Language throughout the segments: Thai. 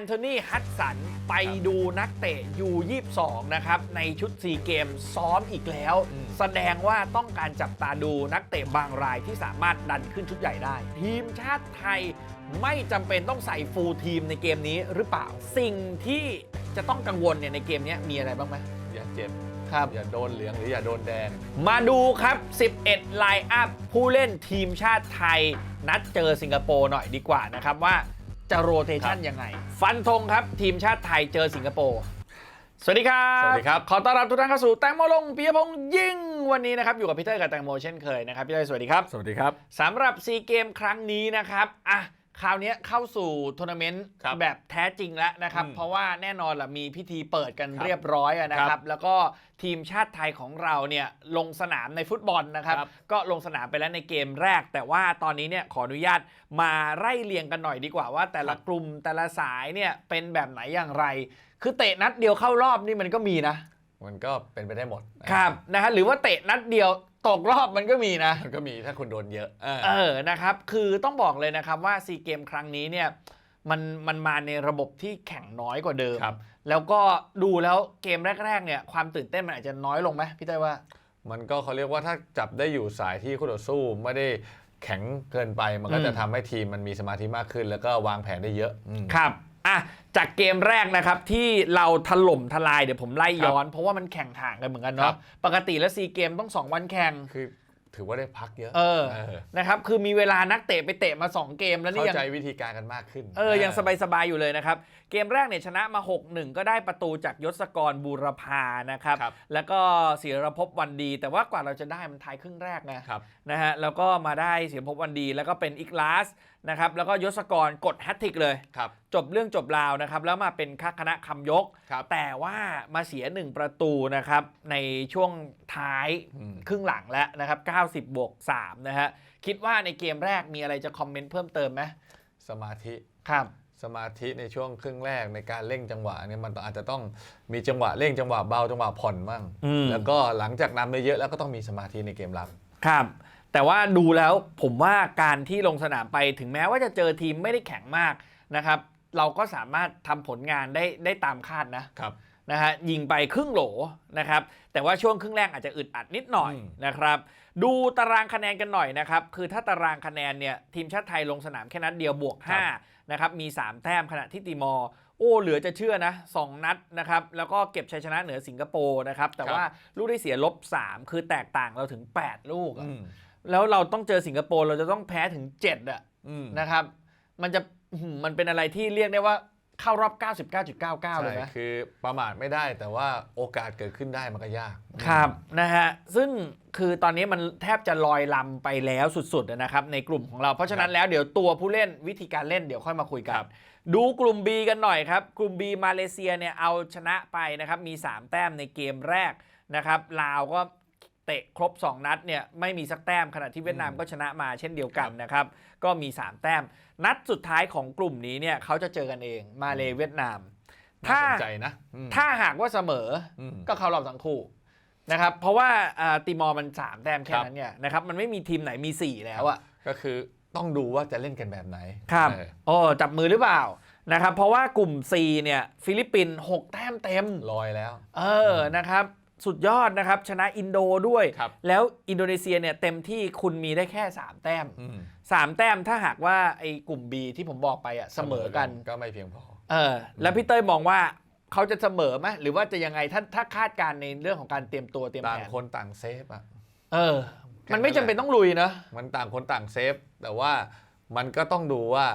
นโทนีฮัตสันไปดูนักเตะยู22นะครับ ในชุดซีเกมซ้อมอีกแล้วอืมแสดงว่าต้องการจับตาดูนักเตะบางรายที่สามารถดันขึ้นชุดใหญ่ได้ ทีมชาติไทยไม่จำเป็นต้องใส่ฟูลทีมในเกมนี้หรือเปล่า สิ่งที่จะต้องกังวลเนี่ยในเกมนี้มีอะไรบ้างไหมอย่าเจ็บครับอย่าโดนเหลืองหรืออย่าโดนแดง มาดูครับ 11 ไลน์อัพผู้เล่นทีมชาติไทย นัดเจอสิงคโปร์หน่อยดีกว่านะครับว่า จะโรเตชันครับยังไง ฟันธงครับ ทีมชาติไทยเจอสิงคโปร์สวัสดีครับสวัสดีครับ ขอต้อนรับทุกท่านเข้าสู่แตงโมลงปิยพงษ์ยิ่งวันนี้นะครับ อยู่กับพี่เต้ยกับแตงโมเช่นเคยนะครับพี่เต้ยสวัสดีครับ สวัสดีครับสำหรับซีเกมครั้งนี้นะครับอะ คราวนี้เข้าสู่ทัวร์นาเมนต์ครับแบบแท้จริงแล้วนะครับอืมเพราะว่าแน่นอนล่ะมีพิธีเปิดกันครับเรียบร้อยอะนะคครัรับบแล้วก็ทีมชาติไทยของเราเนี่ยลงสนามในฟุตบอลนะครับครับ ก็ลงสนามไปแล้วในเกมแรก แต่ว่าตอนนี้เนี่ยขออนุญาตมาไล่เรียงกันหน่อยดีกว่าว่า แต่ละครับกลุ่มแต่ละสายเนี่ยเป็นแบบไหนอย่างไร คือเตะนัดเดียวเข้ารอบนี่มันก็มีนะมันก็เป็นไปได้หมดครับนะฮะหรือว่าเตะนัดเดียว ตกรอบมันก็มีนะ มันก็มีถ้าคุณโดนเยอะ เออ เออนะครับ คือต้องบอกเลยนะครับว่าซีเกมครั้งนี้เนี่ยมันมันมาในระบบที่แข่งน้อยกว่าเดิม ครับ แล้วก็ดูแล้วเกมแรก ๆ เนี่ยความตื่นเต้นมันอาจจะน้อยลงไหมพี่เต้ยว่า มันก็เขาเรียกว่าถ้าจับได้อยู่สายที่คู่ต่อสู้ไม่ได้แข็งเกินไป มันก็อืม จะทำให้ทีมมันมีสมาธิมากขึ้น แล้วก็วางแผนได้เยอะอืม ครับ อะจากเกมแรกนะครับที่เราถล่มทลายเดี๋ยวผมไล่ย้อน เพราะว่ามันแข่งห่างกันเหมือนกันครัเนาะบ ปกติแล้วซีเกมต้อง 2 วันแข่ง คือ ถือว่าได้พักเยอะเออเออ นะครับ คือมีเวลานักเตะไปเตะมา 2 เกมแล้วนี่เข้ายัง ใจวิธีการกันมากขึ้นเออ ยังสบาย ๆ อยู่เลยนะครับ เกมแรกเนี่ยชนะมา 6-1 ก็ได้ประตูจากยศกรบูรพานะครับ ครับแล้วก็ศิรภพวันดี แต่ว่ากว่าเราจะได้มันท้ายครึ่งแรกไงครับ นะฮะ แล้วก็มาได้ศิรภพวันดี แล้วก็เป็นอีกลาสนะครับ แล้วก็ยศกรกดแฮตทริกเลย ครับ จบเรื่องจบราวนะครับ แล้วมาเป็นค่าคณะคำยก ครับแต่ว่ามาเสีย1ประตูนะครับในช่วงท้ายอืมครึ่งหลังแล้วนะครับ 90 บวก 3 นะฮะ คิดว่าในเกมแรกมีอะไรจะคอมเมนต์เพิ่มเติมไหมสมาธิครับสมาธิในช่วงครึ่งแรกในการเร่งจังหวะเนี่ยมันอาจจะต้องมีจังหวะเร่งจังหวะเบาจังหวะผ่อนมั่งอืมแล้วก็หลังจากนำไปเยอะแล้วก็ต้องมีสมาธิในเกมรับครับ แต่ว่าดูแล้วผมว่าการที่ลงสนามไปถึงแม้ว่าจะเจอทีมไม่ได้แข็งมากนะครับ เราก็สามารถทำผลงานได้ได้ตามคาดนะครับ นะฮะยิงไปครึ่งโหลนะครับ แต่ว่าช่วงครึ่งแรกอาจจะอึดอัดนิดหน่อยอืม นะครับ ดูตารางคะแนนกันหน่อยนะครับ คือถ้าตารางคะแนนเนี่ยทีมชาติไทยลงสนามแค่นัดเดียวบวก5นะครับมี 3 แต้มขณะที่ติมอร์โอ้เหลือจะเชื่อนะ 2 นัดนะครับ แล้วก็เก็บชัยชนะเหนือสิงคโปร์นะครับ แต่ว่าลูกได้เสียลบ 3 คือแตกต่างเราถึง 8 ลูกอะอืมแล้วเราต้องเจอสิงคโปร์เราจะต้องแพ้ถึง7อะ อืม นะครับ มันจะ อื้อหือมันเป็นอะไรที่เรียกได้ว่าเข้ารอบ 99.99 เลยใช่นะคือประมาทไม่ได้แต่ว่าโอกาสเกิดขึ้นได้มันก็ยาก ครับนะฮะซึ่งคือตอนนี้มันแทบจะลอยลำไปแล้วสุดๆนะครับในกลุ่มของเราเพราะฉะนั้นแล้วเดี๋ยวตัวผู้เล่นวิธีการเล่นเดี๋ยวค่อยมาคุยกัน ครับ ดูกลุ่ม B กันหน่อยครับ กลุ่ม B มาเลเซียเนี่ยเอาชนะไปนะครับมี 3 แต้มในเกมแรกนะครับลาวก็ เตะครบ 2 นัดเนี่ยไม่มีสักแต้มขณะที่เวียดนามก็ชนะมาเช่นเดียวกันนะครับ ก็มี 3 แต้ม นัดสุดท้ายของกลุ่มนี้เนี่ยเขาจะเจอกันเองมาเลเวียดนามน่าถ้าสนใจนะอืมถ้าหากว่าเสมออมก็เข้ารอบทั้งคู่นะครับ เพราะว่าอ่าติมอร์มัน 3 แต้มแค่ครับนั้นเนี่ยนะครับมันไม่มีทีมไหนมี 4 แล้วอะก็คือต้องดูว่าจะเล่นกันแบบไหนครับเออโอ้จับมือหรือเปล่านะครับเพราะว่ากลุ่ม C เนี่ยฟิลิปปินส์6แต้มเต็มลอยแล้ว เออนะครับ สุดยอดนะครับ ชนะอินโดด้วย ครับแล้วอินโดนีเซียเนี่ยเต็มที่คุณมีได้แค่ 3 แต้ม อืม3 แต้มถ้าหากว่าไอ้กลุ่ม B ที่ผมบอกไปอะเสมอกัน ก็ไม่เพียงพอ เออแล้วพี่เต้ยมองว่าเขาจะเสมอไหมหรือว่าจะยังไงถ้าถ้าคาดการณ์ในเรื่องของการเตรียมตัวเตรียมต่างแผนคนต่างเซฟอะ เออ มันไม่จำเป็นต้องลุยนะ มันต่างคนต่างเซฟ แต่ว่ามันก็ต้องดูว่า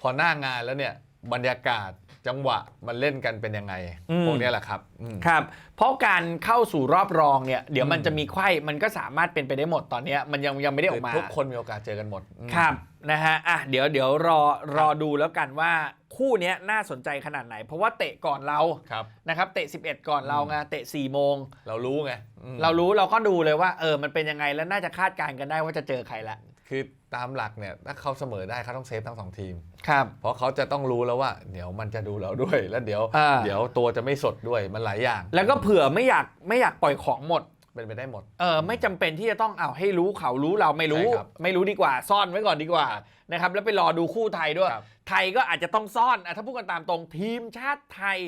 พอหน้างานแล้วเนี่ย บรรยากาศ จังหวะมันเล่นกันเป็นยังไงอืม พวกเนี้ยแหละครับอืม ครับเพราะการเข้าสู่รอบรองเนี่ยเดี๋ยวมันอืมจะมีไขว้มันก็สามารถเป็นไปได้หมดตอนเนี้ยมันยังยังไม่ได้ออกมา ทุกคนมีโอกาสเจอกันหมดอืม ครับนะฮะอะเดี๋ยวเดี๋ยวรอรอดูแล้วกันว่าคู่เนี้ยน่าสนใจขนาดไหน เพราะว่าเตะก่อนเราครับ นะครับเตะ 11 ก่อนเราไงเตะ4โมง เรารู้ไงอืมเรารู้เราก็ดูเลยว่าเออมันเป็นยังไงแล้วน่าจะคาดการณ์กันได้ว่าจะเจอใครละ คือตามหลักเนี่ยถ้าเขาเสมอได้เขาต้องเซฟทั้งสองทีม ครับ เพราะเขาจะต้องรู้แล้วว่าเดี๋ยวมันจะดูเราด้วย แล้วเดี๋ยว อ่า เดี๋ยวตัวจะไม่สดด้วยมันหลายอย่างแล้วก็เผื่อไม่อยากไม่อยากปล่อยของหมดไปเป็นไปได้หมด เออไม่จำเป็นที่จะต้องเอาให้รู้เขารู้เราไม่รู้ ใช่ครับไม่รู้ดีกว่า ซ่อนไว้ก่อนดีกว่าครับนะครับแล้วไปรอดูคู่ไทยด้วย ครับ ไทยก็อาจจะต้องซ่อนอะถ้าพูดกันตามตรงทีมชาติไทย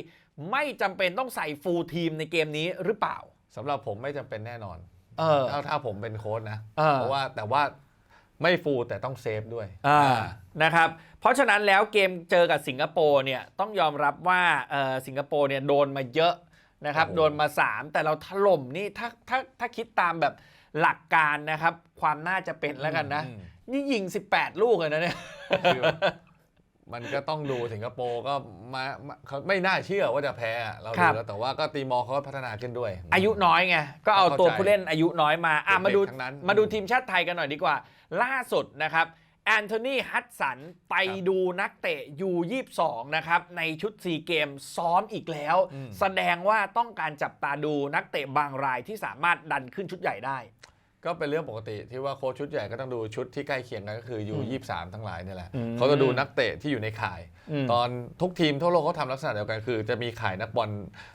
ไม่จำเป็นต้องใส่ฟูลทีมในเกมนี้หรือเปล่า สำหรับผมไม่จำเป็นแน่นอนเออ ถ้าถ้าผมเป็นโค้ชนะ เออ เพราะว่าแต่ว่า ไม่ฟูลแต่ต้องเซฟด้วยอ่าอ่านะครับ เพราะฉะนั้นแล้วเกมเจอกับสิงคโปร์เนี่ยต้องยอมรับว่าเอ่อสิงคโปร์เนี่ยโดนมาเยอะนะครับ โอ้โห โดนมา 3 แต่เราถล่มนี่ถ้าถ้าถ้าคิดตามแบบหลักการนะครับ ความน่าจะเป็นแล้วกันนะ อืมนี่ยิง 18 ลูกเลยนะเนี่ย คือ มันก็ต้องดูสิงคโปร์ก็มามาเขาไม่น่าเชื่อว่าจะแพ้อะเราครัดูบ แล้วแต่ว่าก็ตีมอร์เขาก็พัฒนาขึ้นด้วย อายุน้อยไง ก็เอาเข้าใจตัวผู้เล่นอายุน้อยมาอะมาดูเด็กๆทั้งนั้น มาดูทีมชาติไทยกันหน่อยดีกว่า ล่าสุดนะครับ แอนโทนีฮัตสันไปครับดูนักเตะยู22นะครับ ในชุด4เกมซ้อมอีกแล้วอืมแสดงว่าต้องการจับตาดูนักเตะบางรายที่สามารถดันขึ้นชุดใหญ่ได้ ก็เป็นเรื่องปกติที่ว่าโค้ชชุดใหญ่ก็ต้องดูชุดที่ใกล้เคียงกันก็คือยูอืมยี่สามทั้งหลายเนี่ยแหละอืมเขาจะดูนักเตะที่อยู่ในข่ายอืมตอนทุกทีมทั่วโลกเขาทำลักษณะเดียวกันคือ จะมีข่ายนักบอล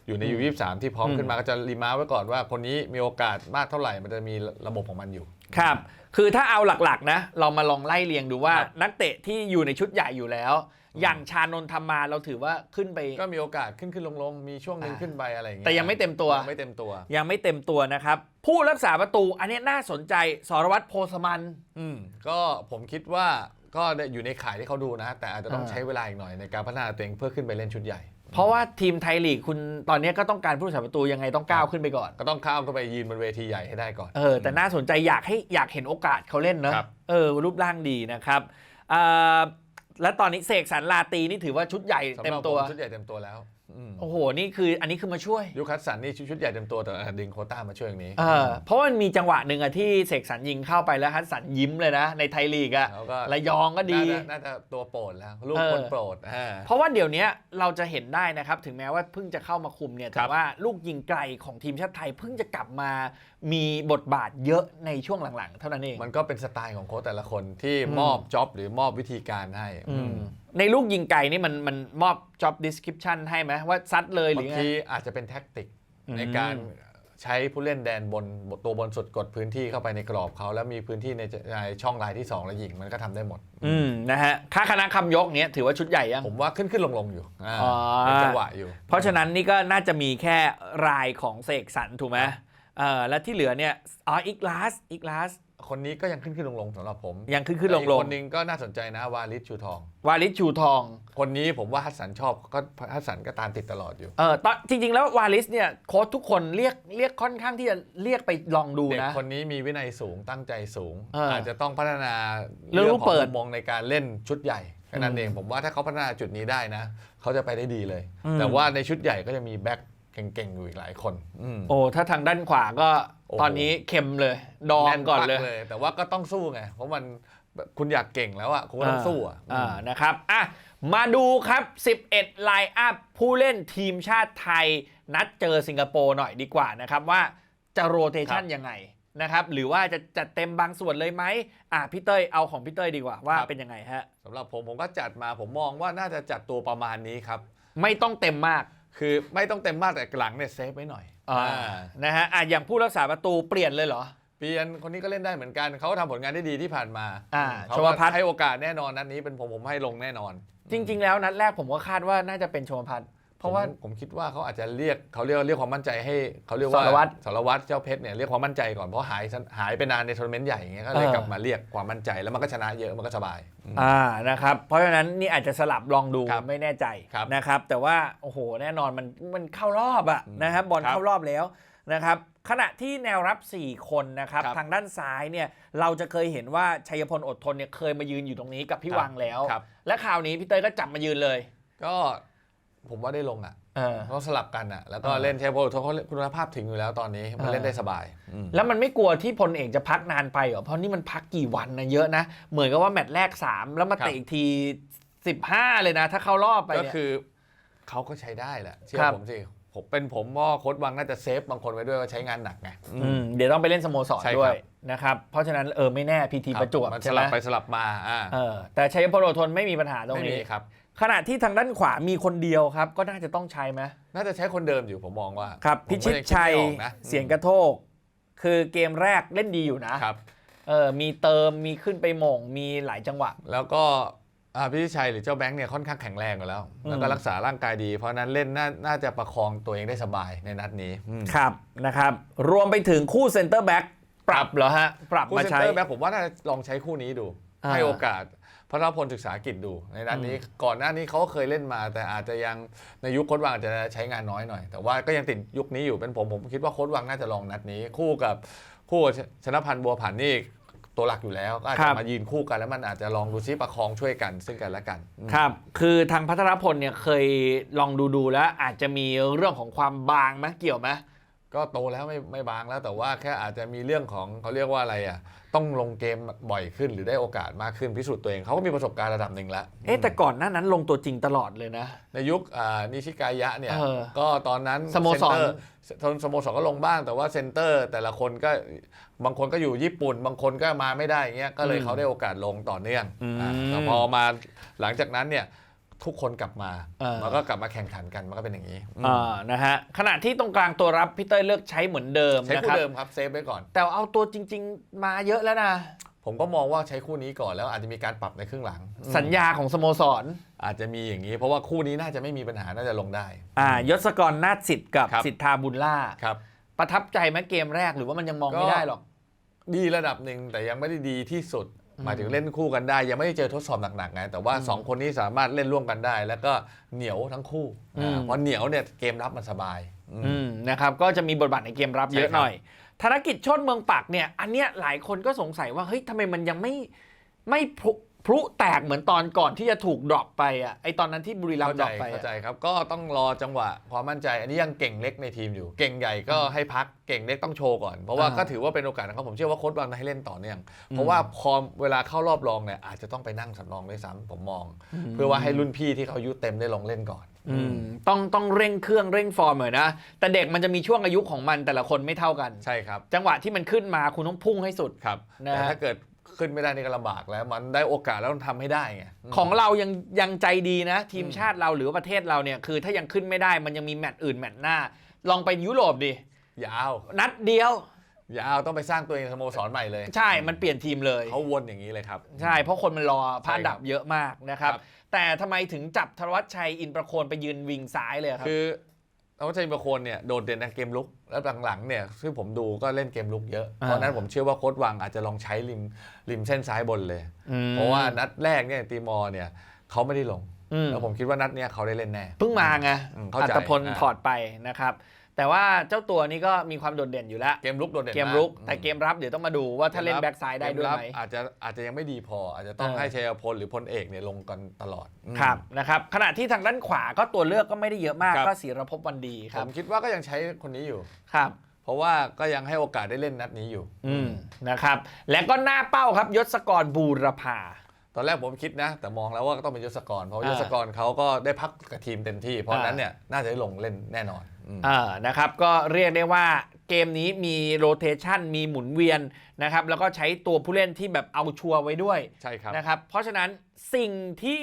อยู่ในยูยี่สามที่พร้อมอืมขึ้นมาก็จะรีมาร์คไว้ก่อนว่าคนนี้มีโอกาสมากเท่าไหร่มันจะมีระบบของมันอยู่ครับ คือถ้าเอาหลักๆนะ เรามาลองไล่เรียงดูว่าครับนักเตะที่อยู่ในชุดใหญ่อยู่แล้ว อย่างชานนท์ทำมาเราถือว่าขึ้นไป ก็มีโอกาสขึ้นขึ้นลงลงมีช่วงหนึ่งอ่า ขึ้นไปอะไรอย่างเงี้ยแต่ยังไม่เต็มตัว ยังไม่เต็มตัว ยังไม่เต็มตัวนะครับ ผู้รักษาประตูอันนี้น่าสนใจสรวัตรโพสมัน อืมก็ผมคิดว่าก็ได้อยู่ในข่ายที่เขาดูนะ แต่อาจจะต้องอ่าใช้เวลาอีกหน่อยในการพัฒนาตัวเองเพื่อขึ้นไปเล่นชุดใหญ่ เพราะว่าทีมไทยลีกคุณตอนนี้ก็ต้องการผู้รักษาประตูยังไงต้องก้าวขึ้นไปก่อน ก็ต้องข้ามเข้าไปยืนบนเวทีใหญ่ให้ได้ก่อน เออแต่น่าสนใจอยากให้อยากเห็นโอกาสเขาเล่นเนอะครับ เออรูปร่างดีนะครับอ่า และตอนนี้เสกสรรลาตีนี่ถือว่าชุดใหญ่สำหเต็มรับตัว ชุดใหญ่เต็มตัวแล้ว โอ้โห นี่คืออันนี้คือมาช่วยยุคคัสสันนี่ชุดใหญ่เต็มตัวแต่ดึงโควต้ามาช่วยอย่างนี้ เออเพราะว่ามันมีจังหวะหนึ่งอะที่เสกสรรยิงเข้าไปแล้วฮัสสันยิ้มเลยนะ ในไทยลีกอะแล้วก็ ระยองก็ดี น่าจะน่าจะตัวโปรดแล้ว ลูกเออ คนโปรดอ่า เพราะว่าเดี๋ยวนี้เราจะเห็นได้นะครับ ถึงแม้ว่าเพิ่งจะเข้ามาคุมเนี่ยคแต่รับว่าลูกยิงไกลของทีมชาติไทยเพิ่งจะกลับมามีบทบาทเยอะในช่วงหลังๆ เท่านั้นเอง มันก็เป็นสไตล์ของโค้ชแต่ละคนที่อืมมอบจ็อบหรือมอบวิธีการให้อืม อืม ในลูกยิงไกลนี่มันมันมอบ job description ให้ไหมว่าซัดเลยหรืบาองไง ทีอาจจะเป็นแท็กติกอืม ในการใช้ผู้เล่นแดนบนตัวบนสุดกดพื้นที่เข้าไปในกรอบเขาแล้วมีพื้นที่ในในช่องลายที่2แล้วยิงมันก็ทำได้หมด อืมนะฮะค่าคณะคำยกเนี้ยถือว่าชุดใหญ่ยัง ผมว่าขึ้นขึ้นลงลงอยู่าอ๋อ เป็นจังหวะอยู่ เพราะฉะนั้นนี่ก็น่าจะมีแค่รายของเสกสรรถูกไหมครับเออแล้วที่เหลือเนี่ยอ๋ออีกลาสอีกลาส คนนี้ก็ยังขึ้นขึ้นลงลงสำหรับผมยังขึ้นขึ้นลงแต่ลอีกงคนนึงก็น่าสนใจนะวาลิสชูทอง วาลิชชูทอง คนนี้ผมว่าฮัสสันชอบก็ฮัสสันก็ตามติดตลอดอยู่เออตอนจริง ๆ แล้ววาลิสเนี่ยโค้ชทุกคนเรียกเรียกค่อนข้างที่จะเรียกไปลองดูเด็กนะ คนนี้มีวินัยสูงตั้งใจสูง เออออาจจะต้องพัฒนาเรื่องลูกของเปิด มุมมองในการเล่นชุดใหญ่แค่นั้นอืมเองผมว่าถ้าเขาพัฒนาจุดนี้ได้นะเขาจะไปได้ดีเลยอืมแต่ว่าในชุดใหญ่ก็จะมีแบ็คเก่งๆอยู่อีกหลายคนอืม โอ้ถ้าทางด้านขวาก็โอ้โห ตอนนี้เค็มเลย ดองแน่นก่อนปัเลย แต่ว่าก็ต้องสู้ไง เพราะมันคุณอยากเก่งแล้วอะคุณก็ต้องสู้อะอ่านะครับอะมาดูครับ 11 ไลน์อัพผู้เล่นทีมชาติไทย นัดเจอสิงคโปร์หน่อยดีกว่านะครับ ว่าจะโรเตชันยังไงนะครับ หรือว่าจะจัดเต็มบางส่วนเลยไหมอะพี่เต้ยเอาของพี่เต้ยดีกว่าว่าเป็นยังไงฮะสำหรับผมผมก็จัดมาผมมองว่าน่าจะจัดตัวประมาณนี้ครับ ไม่ต้องเต็มมากคือไม่ต้องเต็มมากแต่หลังเนี่ยเซฟไว้หน่อย อ่าอ่านะฮะอะอย่างผู้รักษาประตูเปลี่ยนเลยเหรอ เปลี่ยนคนนี้ก็เล่นได้เหมือนกัน เขาก็ทำผลงานได้ดีที่ผ่านมาอ่าเขาชก็วพัฒน์ ให้โอกาสแน่นอนนัดนี้เป็นผมผมให้ลงแน่นอน จริง ๆ แล้วนัดแรกผมก็คาดว่าน่าจะเป็นชมพัฒน์ เพราะว่าผมผมคิดว่าเขาอาจจะเรียกเขาเรียกเรียกความมั่นใจให้เขาเรียกว่าสารวัตรสารวัตรเจ้าเพชรเนี่ยเรียกความมั่นใจก่อนเพราะหายหายไปนานในทัวร์นาเมนต์ใหญ่อย่างเงี้ยก็เลยเออกลับมาเรียกความมั่นใจแล้วมันก็ชนะเยอะมันก็สบายอืมอ่านะครับเพราะฉะนั้นนี่อาจจะสลับลองดูครับไม่แน่ใจครับนะครับแต่ว่าโอ้โหแน่นอนมันมันเข้ารอบอะอืมนะครับบอลครับเข้ารอบแล้วนะครับขณะที่แนวรับ 4 คนนะครับครับทางด้านซ้ายเนี่ยเราจะเคยเห็นว่าชัยพลอดทนเนี่ยเคยมายืนอยู่ตรงนี้กับพี่ครับวังแล้วครับและคราวนี้พี่เต้ยก็จับมายืนเลย ก็ ผมว่าได้ลงอะเออ เขาสลับกันอะ แล้วก็เออเล่นเชฟโบเขาคุณภาพถึงอยู่แล้วตอนนี้มันเล่นได้สบายอืมแล้วมันไม่กลัวที่พลเอกจะพักนานไปเหรอ เพราะนี่มันพักกี่วันนะเยอะนะ เหมือนกับว่าแมตช์แรก 3 แล้วมาครับเตะอีกที 15 เลยนะ ถ้าเข้ารอบไปก็เนี่ย คือเขาก็ใช้ได้แหละเชื่อครับผมสิผมเป็นผมว่าโค้ดวังน่าจะเซฟบางคนไว้ด้วยว่าใช้งานหนักไงอืมอืมเดี๋ยวต้องไปเล่นสโมสรใช่ครับ ด้วยนะครับ เพราะฉะนั้นเออไม่แน่พีทีครับประจวบมันสใช่ไหมลับไปสลับมาอ่าเออแต่ชัยพลอดทนไม่มีปัญหาตรงไม่มีนี้ ครับ ขณะที่ทางด้านขวามีคนเดียวครับ ก็น่าจะต้องใช้ไหมน่าจะใช้คนเดิมอยู่ผมมองว่าครับ ผมพิก็ชิตงดชัย ไม่ออกนะเสียงกระโทก คือเกมแรกเล่นดีอยู่นะครับ เออมีเติมมีขึ้นไปหม่งมีหลายจังหวะ แล้วก็อ่าพี่ชัยหรือเจ้าแบงค์เนี่ยค่อนข้างแข็งแรงอยู่แล้วอืมแล้วก็รักษาร่างกายดี เพราะฉะนั้นเล่นน่าน่าจะประคองตัวเองได้สบายในนัดนี้อืมครับนะครับ รวมไปถึงคู่เซนเตอร์แบ็กปรับเหรอฮะ ปรับคู่มาเซนใช้ เตอร์แบ็คผมว่าน่าจะลองใช้คู่นี้ดู อ่า ให้โอกาส พระราพลศึกษากิจดู ในนัดนี้ก่อนหน้านี้เขาก็เคยเล่นมา แต่อาจจะยังในยุคโค้ดวังอาจจะใช้งานน้อยหน่อย แต่ว่าก็ยังติดยุคนี้อยู่เป็นผมผมคิดว่าโค้ดวังน่าจะลองนัดนี้ คู่กับคู่กับชนะพันธ์บัวผันนี่ตัวหลักอยู่แล้วก็อาจครัจะบมายืนคู่กันแล้วมันอาจจะลองดูซิประคองช่วยกันซึ่งกันและกันอืมครับ คือทางพัทรพลเนี่ยเคยลองดูดูๆแล้วอาจจะมีเรื่องของความบางไหมเกี่ยวไหม ก็โตแล้วไม่ไม่บางแล้วแต่ว่าแค่อาจจะมีเรื่องของเขาเรียกว่าอะไรอะต้องลงเกมบ่อยขึ้นหรือได้โอกาสมากขึ้นพิสูจน์ตัวเองเขาก็มีประสบการณ์ระดับหนึ่งแล้วเอ๊ะแต่ก่อนหน้านั้นลงตัวจริงตลอดเลยนะ ในยุคอ่านิชิกายะเนี่ยเออก็ตอนนั้นสโมสรเซ็นเตอร์สโมสรก็ลงบ้างแต่ว่าเซนเตอร์ แต่ละคนก็บางคนก็อยู่ญี่ปุ่น บางคนก็มาไม่ได้อย่างเงี้ยก็เลยเขาได้โอกาสลงต่อเนื่องอืมอ่าแต่พอมาหลังจากนั้นเนี่ย ทุกคนกลับมาเออ มันก็กลับมาแข่งขันกันมันก็เป็นอย่างนี้อืมอ่านะฮะขณะที่ตรงกลางตัวรับพี่เต้ยเลือกใช้เหมือนเดิมใช้นะคู่ครับเดิมครับเซฟไว้ก่อน แต่เอาตัวจริง ๆ มาเยอะแล้วนะผมก็มองว่าใช้คู่นี้ก่อนแล้วอาจจะมีการปรับในครึ่งหลังอืมสัญญาของสโมสร อาจจะมีอย่างนี้ เพราะว่าคู่นี้น่าจะไม่มีปัญหาน่าจะลงได้ อ่ายศกรนาฏสิทธิ์กับครับ สิทธาบุญล่า ครับ ประทับใจไหมเกมแรกหรือว่ามันยังมองไม่ก็ได้หรอก ดีระดับหนึ่งแต่ยังไม่ได้ดีที่สุดอืม หมายถึงเล่นคู่กันได้ ยังไม่ได้เจอทดสอบหนักๆไงแต่ว่าอืมสองคนนี้สามารถเล่นร่วมกันได้ แล้วก็เหนียวทั้งคู่อืมอ่าเพราะเหนียวเนี่ยเกมรับมันสบายอืมอืมนะครับก็จะมีบทบาทในเกมรับใช่เยอะครับหน่อยธนกิจโชดเมืองปักเนี่ย อันเนี้ยหลายคนก็สงสัยว่าเฮ้ยทำไมมันยังไม่ไม่ พลุพลุแตกเหมือนตอนก่อนที่จะถูกดรอปไปอะไอตอนนั้นที่บุรีรัมเข้าย์ดใจรอปไปเข้าใจอะครับ ก็ต้องรอจังหวะความมั่นใจ อันนี้ยังเก่งเล็กในทีมอยู่ เก่งใหญ่ก็ให้พัก เก่งเล็กต้องโชว์ก่อน เพราะว่าอ่าก็ถือว่าเป็นโอกาสของเขาผมเชื่อว่าโค้ชบอลให้เล่นต่อเนื่องอืมเพราะว่าพอเวลาเข้ารอบรองเนี่ยอาจจะต้องไปนั่งสำรองด้วยซ้ำผมมอง เพื่อว่าให้รุ่นพี่ที่เขาอายุเต็มได้ลงเล่นก่อน อืมต้องต้องเร่งเครื่องเร่งฟอร์มหน่อยนะ แต่เด็กมันจะมีช่วงอายุของมันแต่ละคนไม่เท่ากัน ใช่ครับ จังหวะที่มันขึ้นมาคุณต้องพุ่งให้สุด ครับนะฮะแต่ถ้าเกิด ขึ้นไม่ได้นี่ก็ลำบากแล้ว มันได้โอกาสแล้วต้องทำให้ได้ไงม ของเรายังยังใจดีนะ ทีมอืมชาติเราหรือว่าประเทศเราเนี่ยคือถ้ายังขึ้นไม่ได้มันยังมีแมตช์อื่นแมตช์หน้า ลองไปยุโรปดิยาว นัดเดียว ยาวต้องไปสร้างตัวเองสโมสรใหม่เลยใช่มันเปลี่ยนทีมเลย เขาวนอย่างนี้เลยครับ ใช่เพราะคนมันรอพลาดใช่ครับดับเยอะมากนะครับ ครับ แต่ทำไมถึงจับธวัชชัยอินประโคนไปยืนวิงซ้ายเลยครับ คือ เอาใจประโคนเนี่ยโดดเด่นในเกมลุก แล้วหลังๆเนี่ยซึ่งผมดูก็เล่นเกมลุกเยอะอ่าเพราะฉะนั้นผมเชื่อว่าโค้ดวังอาจจะลองใช้ริมริมเส้นซ้ายบนเลยมเพราะว่านัดแรกเนี่ยตีมอร์เนี่ยเขาไม่ได้ลงอืมแล้วผมคิดว่านัดเนี้ยเขาได้เล่นแน่ เพิ่งมาไงอืมเข้าอัใจตพลอ่าถอดไปนะครับ แต่ว่าเจ้าตัวนี้ก็มีความโดดเด่นอยู่แล้ว เกมลุกโดดเด่นเกมรุกาแต่เกมรับเดี๋ยวต้องมาดูว่าถ้าเล่นแบ็กซ้ายได้ด้วยไหมเกรับอาจจะอาจจะยังไม่ดีพอ อาจจะต้องเออให้ชัยพลหรือพลเอกเนี่ยลงกันตลอดอืมครับนะครับขณะที่ทางด้านขวาก็ตัวเลือกก็ไม่ได้เยอะมากครับก็ศิรภพวันดีคผรับมคิดว่าก็ยังใช้คนนี้อยู่ครับเพราะว่าก็ยังให้โอกาสได้เล่นนัดนี้อยู่อืมนะครับ และก็หน้าเป้าครับยศกรบูรพาตอนแรกผมคิดนะ แต่มองแล้วว่าก็ต้องเป็นยศกร เพราะว่าอ่ายศกรเขาก็ได้พักกับทีมเต็มที่ เพราะฉะนั้นเนี่ยน่าจะได้ลงเล่นแน่นอนอืม เออนะครับก็เรียกได้ว่าเกมนี้มีโรเทชันมีหมุนเวียนนะครับแล้วก็ใช้ตัวผู้เล่นที่แบบเอาชัวร์ไว้ด้วยใช่ครับนะครับ เพราะฉะนั้นสิ่งที่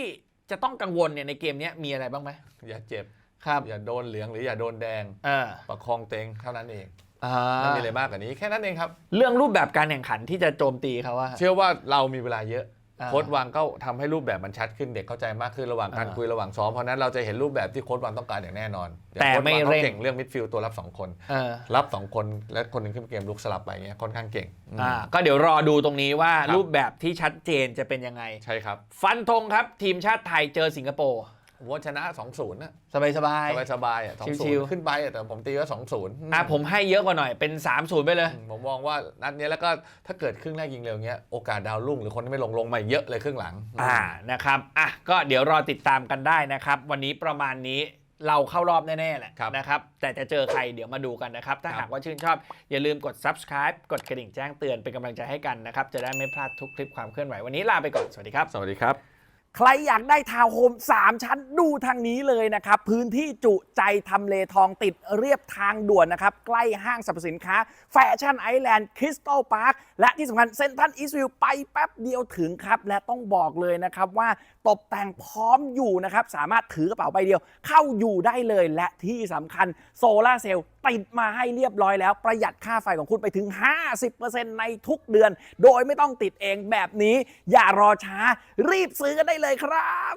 จะต้องกังวลเนี่ยในเกมเนี้ยมีอะไรบ้างไหมอย่าเจ็บครับอย่าโดนเหลืองหรืออย่าโดนแดงเออประคองเต็งเท่านั้นเองอ่าไม่มีอะไรมากกว่านี้แค่นั้นเองครับ เรื่องรูปแบบการแข่งขันที่จะโจมตีเขาว่าเชื่อว่าเรามีเวลาเยอะอ่า โค้ดวังก็ทำให้รูปแบบมันชัดขึ้นเด็กเข้าใจมากขึ้นระหว่างการอ่าคุยระหว่างซ้อมเพราะฉะนั้นเราจะเห็นรูปแบบที่โค้ดวังต้องการอย่างแน่นอนอย่างแต่โค้ดไม่วังเร่เขางเก่งเรื่องมิดฟิลด์ตัวรับสองคนเออรับสองคนและคนหนึงขึ้นเกมลุกสลับไปเงี้ยค่อนข้างเก่งอืมอ่าก็เดี๋ยวรอดูตรงนี้ว่าครับรูปแบบที่ชัดเจนจะเป็นยังไงใช่ครับ ฟันธงครับทีมชาติไทยเจอสิงคโปร์ ผมว่าชนะ2-0นะสบายสบาย สบายสบายๆอะชิว2-0ๆขึ้นไปอะแต่ผมตีว่า2-0อะผมให้เยอะกว่าหน่อยเป็น 3-0 ไปเลยอืมผมมองว่านัดเนี้ยแล้วก็ถ้าเกิดครึ่งแรกยิงเร็วเงี้ยโอกาสดาวรุ่งหรือคนที่ไม่ลงลงมาเยอะเลยครึ่งหลัง อ่านะครับอะก็เดี๋ยวรอติดตามกันได้นะครับ วันนี้ประมาณนี้เราเข้ารอบแน่ๆแหละครับนะครับ แต่จะเจอใครเดี๋ยวมาดูกันนะครับ ถ้าครับ หากว่าชื่นชอบ อย่าลืมกด subscribe กดกระดิ่งแจ้งเตือนเป็นกำลังใจให้กันนะครับ จะได้ไม่พลาดทุกคลิปความเคลื่อนไหววันนี้ลาไปก่อน สวัสดีครับ สวัสดีครับ ใครอยากได้ทาวน์โฮม3 ชั้นดูทางนี้เลยนะครับ พื้นที่จุใจทำเลทองติดเรียบทางด่วนนะครับ ใกล้ห้างสรรพสินค้า แฟชั่นไอแลนด์คริสตัลพาร์คและที่สำคัญเซ็นทรัลอีสต์วิวไปแป๊บเดียวถึงครับ และต้องบอกเลยนะครับว่า ตกแต่งพร้อมอยู่นะครับ สามารถถือกระเป๋าใบเดียว เข้าอยู่ได้เลยและที่สำคัญโซลาเซลล์ติดมาให้เรียบร้อยแล้ว ประหยัดค่าไฟของคุณไปถึง 50%ในทุกเดือน โดยไม่ต้องติดเองแบบนี้ อย่ารอช้ารีบซื้อกันได้เลยครับ